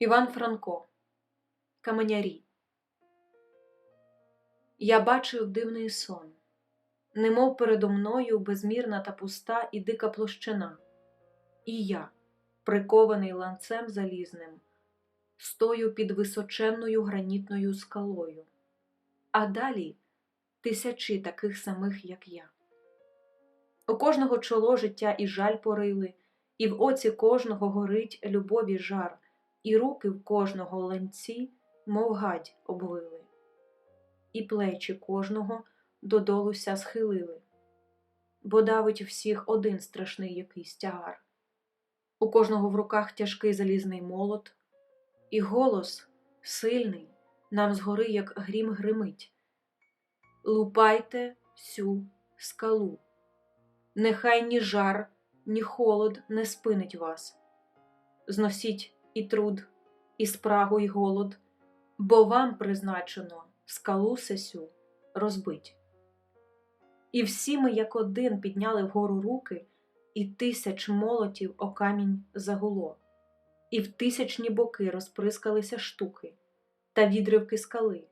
Іван Франко. Каменярі. Я бачив дивний сон, немов передо мною безмірна та пуста і дика площина, і я, прикований ланцем залізним, стою під височенною гранітною скалою, а далі тисячі таких самих, як я. У кожного чоло життя і жаль порили, і в оці кожного горить любові жар, і руки в кожного ланці, мов гадь, обвили, і плечі кожного додолуся схилили, бо давить всіх один страшний якийсь тягар. У кожного в руках тяжкий залізний молот, і голос сильний нам згори, як грім гримить. Лупайте всю скалу. Нехай ні жар, ні холод не спинить вас. Зносіть і труд, і спрагу, і голод, бо вам призначено скалу сесю розбить. І всі ми, як один, підняли вгору руки, і тисяч молотів о камінь загуло, і в тисячні боки розприскалися штуки та відривки скали.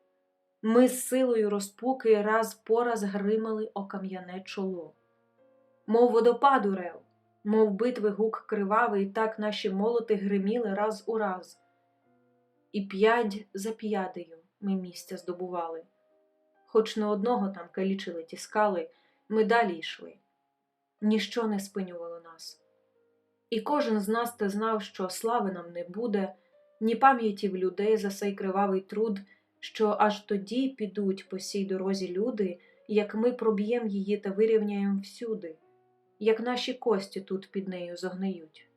Ми з силою розпуки раз по раз гримали о кам'яне чоло. Мов водопаду рев, мов битви гук кривавий, так наші молоти гриміли раз у раз. І п'ять за п'ядею ми місця здобували. Хоч не одного там калічили ті скали, ми далі йшли. Ніщо не спинювало нас. І кожен з нас те знав, що слави нам не буде, ні пам'яті в людей за сей кривавий труд, що аж тоді підуть по сій дорозі люди, як ми проб'єм її та вирівняєм всюди як наші кості тут під нею зогниють.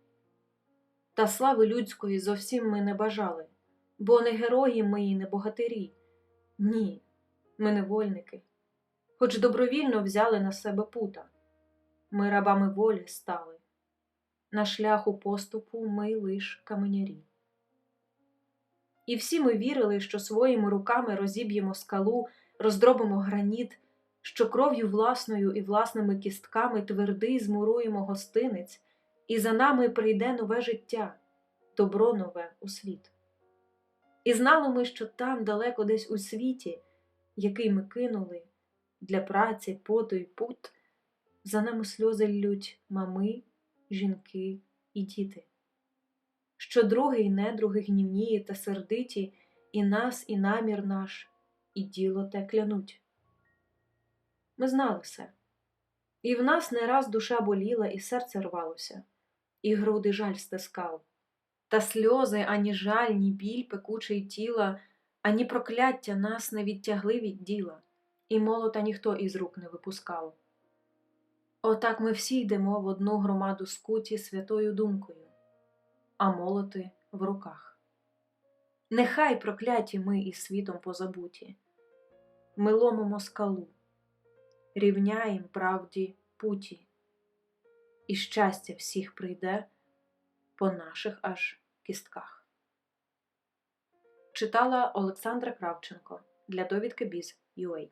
Та слави людської зовсім ми не бажали, бо не герої ми і не богатирі. Ні, ми невольники, хоч добровільно взяли на себе пута. Ми рабами волі стали, на шляху поступу ми лиш каменярі. І всі ми вірили, що своїми руками розіб'ємо скалу, роздробимо граніт що кров'ю власною і власними кістками твердий змуруємо гостинець, і за нами прийде нове життя, добро нове у світ. І знали ми, що там, далеко десь у світі, який ми кинули для праці, поту й пут, за нами сльози ллють мами, жінки і діти. Що другий недруги гнівніє та сердиті, і нас, і намір наш, і діло те клянуть. Ми знали все. І в нас не раз душа боліла, і серце рвалося, і груди жаль стискав. Та сльози, ані жаль, ні біль пекучий тіла, ані прокляття нас не відтягли від діла, і молота ніхто із рук не випускав. Отак ми всі йдемо в одну громаду скуті святою думкою, а молоти в руках. Нехай прокляті ми і світом позабуті, ми ломимо скалу рівняєм правді путі, і щастя всіх прийде по наших аж кістках. Читала Олександра Кравченко для довідки Біз UA